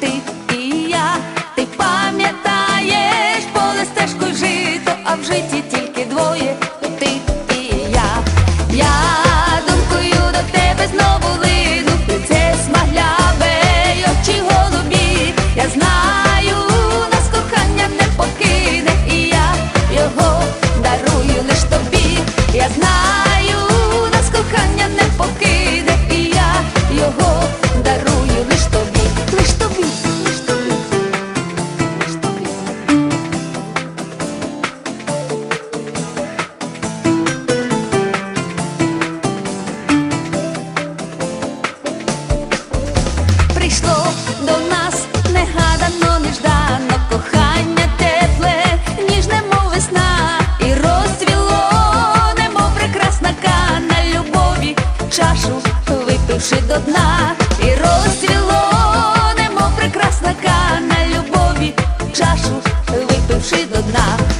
happy. Випивши до дна.